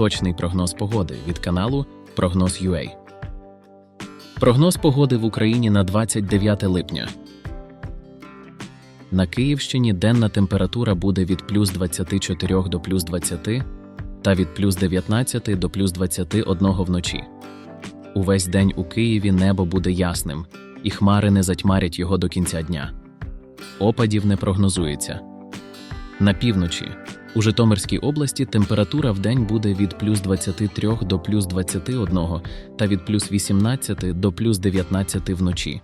Точний прогноз погоди від каналу Прогноз.ua. Прогноз погоди в Україні на 29 липня. На Київщині денна температура буде від плюс 24 до плюс 20 та від плюс 19 до плюс 21 вночі. Увесь день у Києві небо буде ясним, і хмари не затьмарять його до кінця дня. Опадів не прогнозується. На півночі у Житомирській області температура в день буде від плюс 23 до плюс 21 та від плюс 18 до плюс 19 вночі.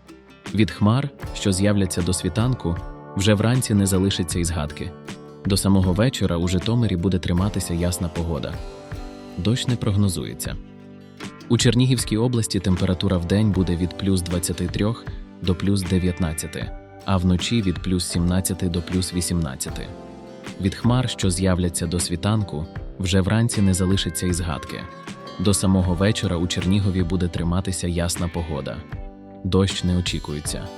Від хмар, що з'являться до світанку, вже вранці не залишиться й згадки. До самого вечора у Житомирі буде триматися ясна погода. Дощ не прогнозується. У Чернігівській області температура в день буде від плюс 23 до плюс 19, а вночі від плюс 17 до плюс 18. Від хмар, що з'являться до світанку, вже вранці не залишиться й згадки. До самого вечора у Чернігові буде триматися ясна погода. Дощ не очікується.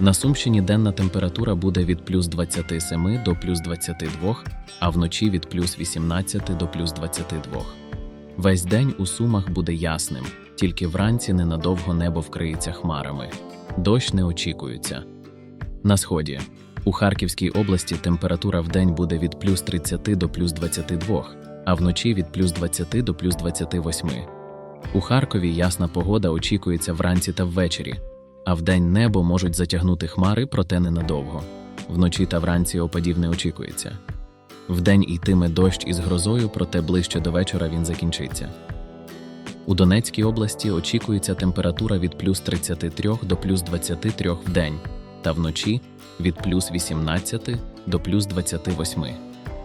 На Сумщині денна температура буде від плюс 27 до плюс 22, а вночі від плюс 18 до плюс 22. Весь день у Сумах буде ясним, тільки вранці ненадовго небо вкриється хмарами. Дощ не очікується. На сході. У Харківській області температура в день буде від плюс 30 до плюс 22, а вночі від плюс 20 до плюс 28. У Харкові ясна погода очікується вранці та ввечері, а вдень небо можуть затягнути хмари, проте ненадовго. Вночі та вранці опадів не очікується. Вдень йтиме дощ із грозою, проте ближче до вечора він закінчиться. У Донецькій області очікується температура від плюс 33 до плюс 23 в день, та вночі від плюс 18 до плюс 28.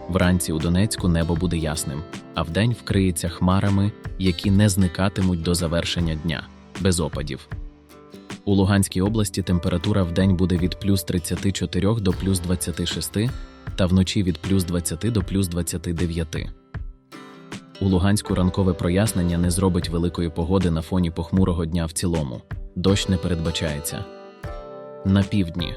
Вранці у Донецьку небо буде ясним, а вдень вкриється хмарами, які не зникатимуть до завершення дня, без опадів. У Луганській області температура вдень буде від плюс 34 до плюс 26, та вночі від плюс 20 до плюс 29. У Луганську ранкове прояснення не зробить великої погоди на фоні похмурого дня в цілому. Дощ не передбачається. На півдні.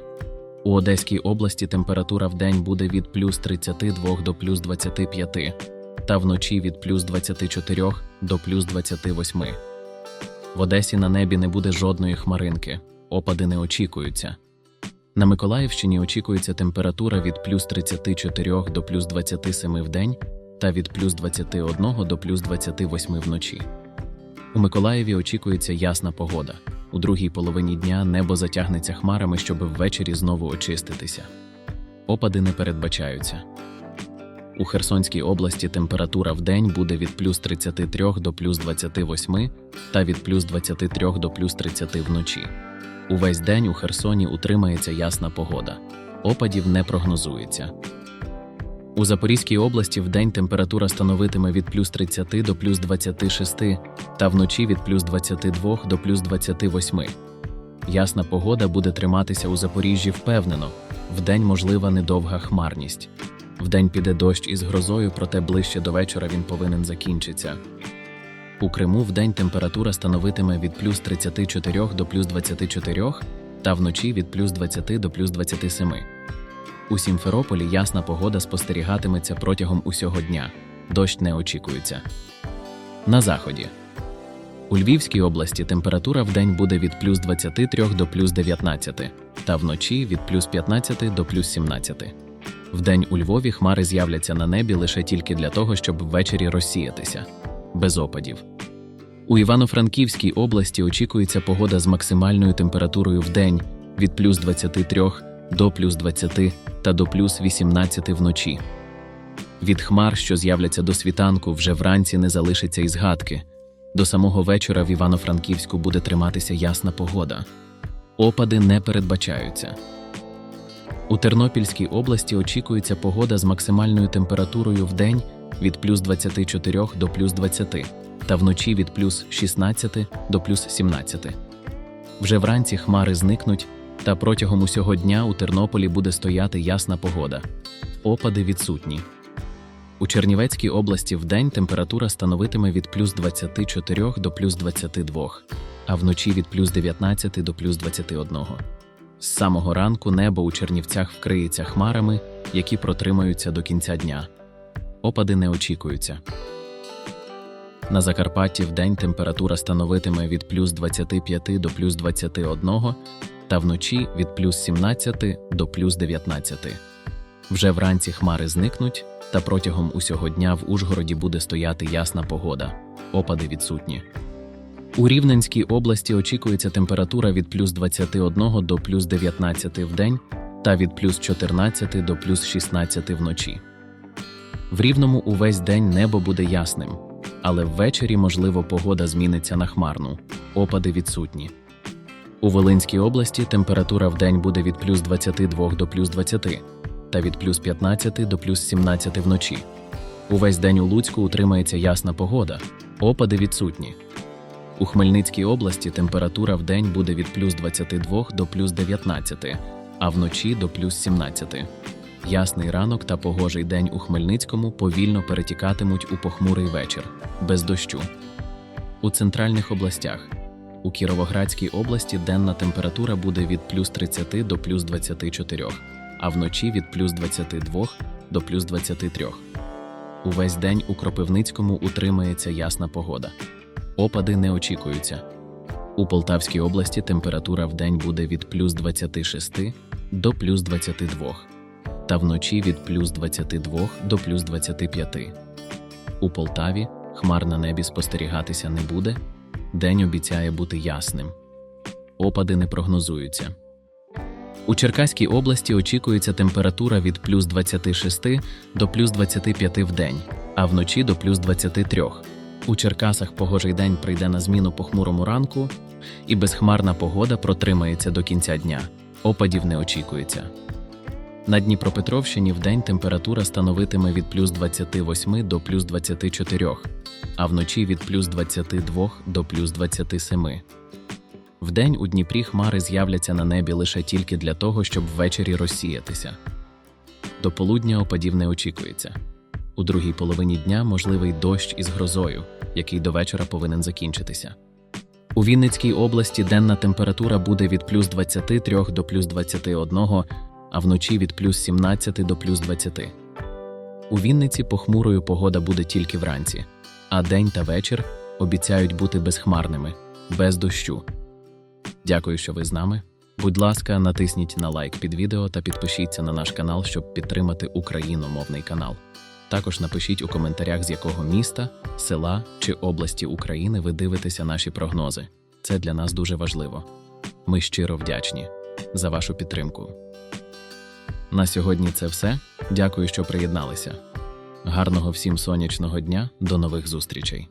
У Одеській області температура в день буде від плюс 32 до плюс 25, та вночі від плюс 24 до плюс 28. В Одесі на небі не буде жодної хмаринки, опади не очікуються. На Миколаївщині очікується температура від плюс 34 до плюс 27 в день та від плюс 21 до плюс 28 вночі. У Миколаєві очікується ясна погода. У другій половині дня небо затягнеться хмарами, щоб ввечері знову очиститися. Опади не передбачаються. У Херсонській області температура в день буде від плюс 33 до плюс 28 та від плюс 23 до плюс 30 вночі. Увесь день у Херсоні утримається ясна погода. Опадів не прогнозується. У Запорізькій області вдень температура становитиме від плюс 30 до плюс 26 та вночі від плюс 22 до плюс 28. Ясна погода буде триматися у Запоріжжі впевнено, вдень можлива недовга хмарність. Вдень піде дощ із грозою, проте ближче до вечора він повинен закінчитися. У Криму вдень температура становитиме від плюс 34 до плюс 24 та вночі від плюс 20 до плюс 27. У Сімферополі ясна погода спостерігатиметься протягом усього дня. Дощ не очікується. На заході. У Львівській області температура в день буде від плюс 23 до плюс 19, та вночі від плюс 15 до плюс 17. Вдень у Львові хмари з'являться на небі лише тільки для того, щоб ввечері розсіятися. Без опадів. У Івано-Франківській області очікується погода з максимальною температурою в день від плюс 23 до плюс 20 та до плюс 18 вночі. Від хмар, що з'являться до світанку, вже вранці не залишиться й згадки. До самого вечора в Івано-Франківську буде триматися ясна погода. Опади не передбачаються. У Тернопільській області очікується погода з максимальною температурою в день від плюс 24 до плюс 20 та вночі від плюс 16 до плюс 17. Вже вранці хмари зникнуть, та протягом усього дня у Тернополі буде стояти ясна погода. Опади відсутні. У Чернівецькій області вдень температура становитиме від плюс 24 до плюс 22, а вночі від плюс 19 до плюс 21. З самого ранку небо у Чернівцях вкриється хмарами, які протримаються до кінця дня. Опади не очікуються. На Закарпатті вдень температура становитиме від плюс 25 до плюс 21 та вночі від плюс 17 до плюс 19. Вже вранці хмари зникнуть, та протягом усього дня в Ужгороді буде стояти ясна погода. Опади відсутні. У Рівненській області очікується температура від плюс 21 до плюс 19 в день та від плюс 14 до плюс 16 вночі. В Рівному увесь день небо буде ясним, але ввечері, можливо, погода зміниться на хмарну. Опади відсутні. У Волинській області температура в день буде від плюс 22 до плюс 20 та від плюс 15 до плюс 17 вночі. Увесь день у Луцьку утримається ясна погода, опади відсутні. У Хмельницькій області температура в день буде від плюс 22 до плюс 19, а вночі до плюс 17. Ясний ранок та погожий день у Хмельницькому повільно перетікатимуть у похмурий вечір, без дощу. У центральних областях. У Кіровоградській області денна температура буде від плюс 30 до плюс 24, а вночі від плюс 22 до плюс 23. Увесь день у Кропивницькому утримається ясна погода. Опади не очікуються. У Полтавській області температура в день буде від плюс 26 до плюс 22, та вночі від плюс 22 до плюс 25. У Полтаві хмар на небі спостерігатися не буде, день обіцяє бути ясним. Опади не прогнозуються. У Черкаській області очікується температура від плюс 26 до плюс 25 в день, а вночі до плюс 23. У Черкасах погожий день прийде на зміну похмурому ранку, і безхмарна погода протримається до кінця дня. Опадів не очікується. На Дніпропетровщині вдень температура становитиме від плюс 28 до плюс 24, а вночі від плюс 22 до плюс 27. Вдень у Дніпрі хмари з'являться на небі лише тільки для того, щоб ввечері розсіятися. До полудня опадів не очікується. У другій половині дня можливий дощ із грозою, який до вечора повинен закінчитися. У Вінницькій області денна температура буде від плюс 23 до плюс 21, а вночі від плюс 17 до плюс 20. У Вінниці похмурою погода буде тільки вранці, а день та вечір обіцяють бути безхмарними, без дощу. Дякую, що ви з нами. Будь ласка, натисніть на лайк під відео та підпишіться на наш канал, щоб підтримати україномовний канал. Також напишіть у коментарях, з якого міста, села чи області України ви дивитеся наші прогнози. Це для нас дуже важливо. Ми щиро вдячні за вашу підтримку. На сьогодні це все. Дякую, що приєдналися. Гарного всім сонячного дня. До нових зустрічей!